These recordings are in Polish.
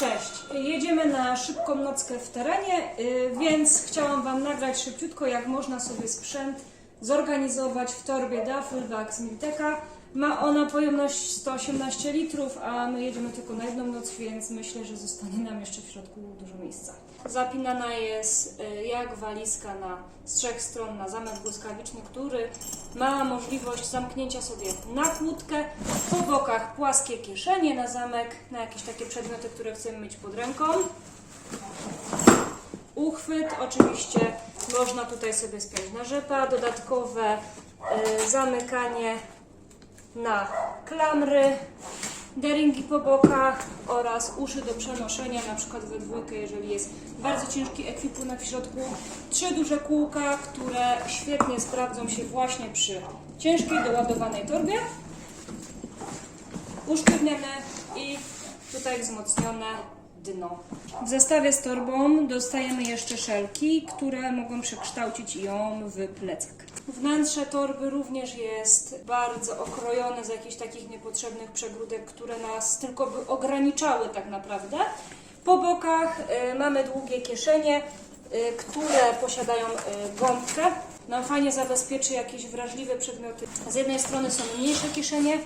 Cześć! Jedziemy na szybką nockę w terenie, y, więc chciałam Wam nagrać szybciutko, jak można sobie sprzęt zorganizować w torbie Duffelbag z Milteka. Ma ona pojemność 118 litrów, a my jedziemy tylko na jedną noc, więc myślę, że zostanie nam jeszcze w środku dużo miejsca. Zapinana jest y, jak walizka na z trzech stron na zamek błyskawiczny, który ma możliwość zamknięcia sobie na kłódkę. Po bokach płaskie kieszenie na zamek, na jakieś takie przedmioty, które chcemy mieć pod ręką. Uchwyt, oczywiście można tutaj sobie spiąć na rzepa, dodatkowe y, zamykanie na klamry, deringi po bokach oraz uszy do przenoszenia, na przykład we dwójkę, jeżeli jest bardzo ciężki ekwipunek w środku. Trzy duże kółka, które świetnie sprawdzą się właśnie przy ciężkiej, doładowanej torbie. Usztywnione i tutaj wzmocnione dno. W zestawie z torbą dostajemy jeszcze szelki, które mogą przekształcić ją w plecak. Wnętrze torby również jest bardzo okrojone z jakichś takich niepotrzebnych przegródek, które nas tylko by ograniczały tak naprawdę. Po bokach y, mamy długie kieszenie, które posiadają y, gąbkę. Nam fajnie zabezpieczy jakieś wrażliwe przedmioty. Z jednej strony są mniejsze kieszenie,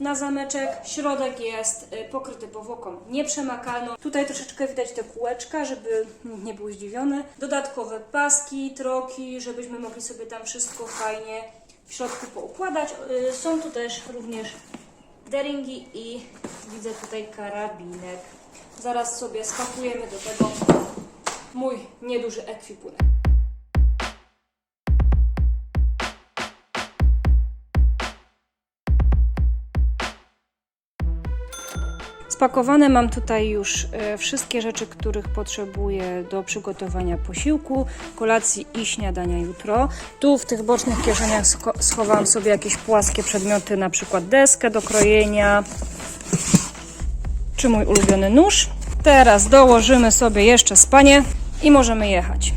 na zameczek. Środek jest y, pokryty powłoką nieprzemakalną. Tutaj troszeczkę widać te kółeczka, żeby nie był zdziwiony. Dodatkowe paski, troki, żebyśmy mogli sobie tam wszystko fajnie w środku poukładać. Y, Są tu też również deringi i widzę tutaj karabinek. Zaraz sobie spakujemy do tego mój nieduży ekwipunek. Spakowane mam tutaj już e, wszystkie rzeczy, których potrzebuję do przygotowania posiłku, kolacji i śniadania jutro. Tu w tych bocznych kieszeniach schowałam sobie jakieś płaskie przedmioty, na przykład deskę do krojenia czy mój ulubiony nóż. Teraz dołożymy sobie jeszcze spanie i możemy jechać.